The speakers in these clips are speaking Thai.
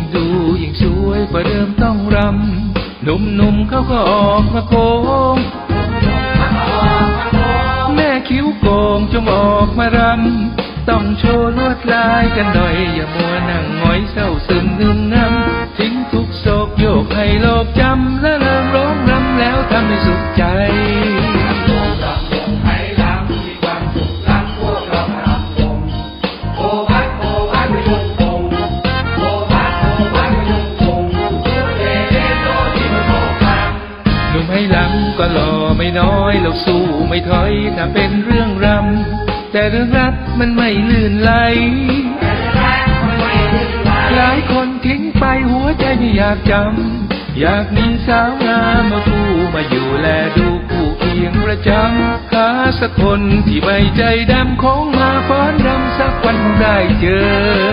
ิ่งดูยิ่งสวยกว่าเดิมต้องรำหนุ่มๆเขาก็ออกมาโค้งแม่คิ้วโกงจงออกมารำต้องโชว์ลวดลายกันหน่อย อย่ามัวนั่งงอยเศร้าซึมนึ่มน้ำทิ้งทุกโศกโยกให้โลกจำและเริ่มร้องรำแล้วทำให้สุขใจ ให้ลำก็หล่อไม่น้อยเราสู้ไม่ถอยถ้าเป็นเรื่องรำแต่เรื่องรักมันไม่ลื่นไหลหลายคนทิ้งไปหัวใจไม่อยากจำอยากมีสาวงามมาคู่มาอยู่แลดูคู่เคียงประจำหาสักคนที่ไม่ใจดำของมาฟ้อนรำสักวันคงได้เจอ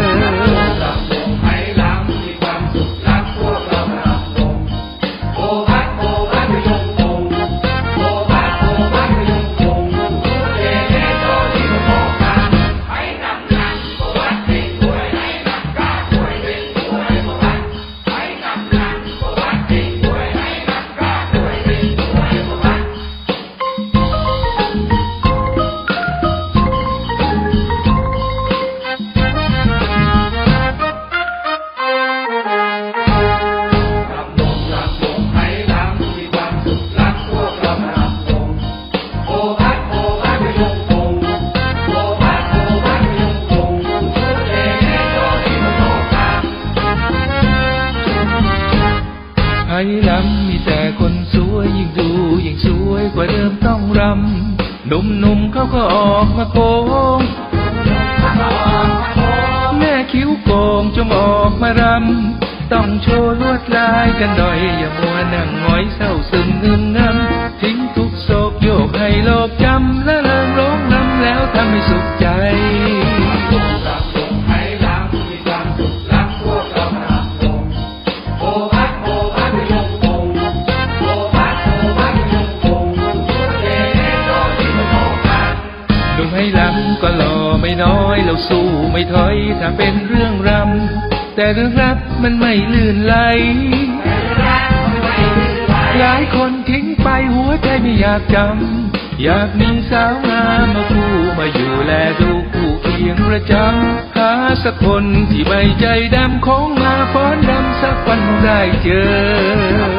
ไอ้ลำมีแต่คนสวยยิ่งดูยิ่งสวยกว่าเดิมต้องรำหนุ่มๆเขาก็ออกมาโกงแม่คิ้วโกงจงออกมารำต้องโชว์ลวดลายกันหน่อยอย่ามัวนั่งหงอยเศร้าซึมนึมน้ำทิ้งทุกโศกโยกให้โลกจำและเริ่มร้องนำแล้วทำให้สุข หนุ่มให้ล้ำก็หล่อไม่น้อยเราสู้ไม่ถอยถ้าเป็นเรื่องรำแต่เรื่องรักมันไม่ลื่นไหลหลายคนทิ้งไปหัวใจไม่อยากจำอยากมีสาวงามมาคู่มาอยู่แลดูคู่เคียงประจำหาสักคนที่ไม่ใจดำของมาฟ้อนรำสักวันคงได้เจอ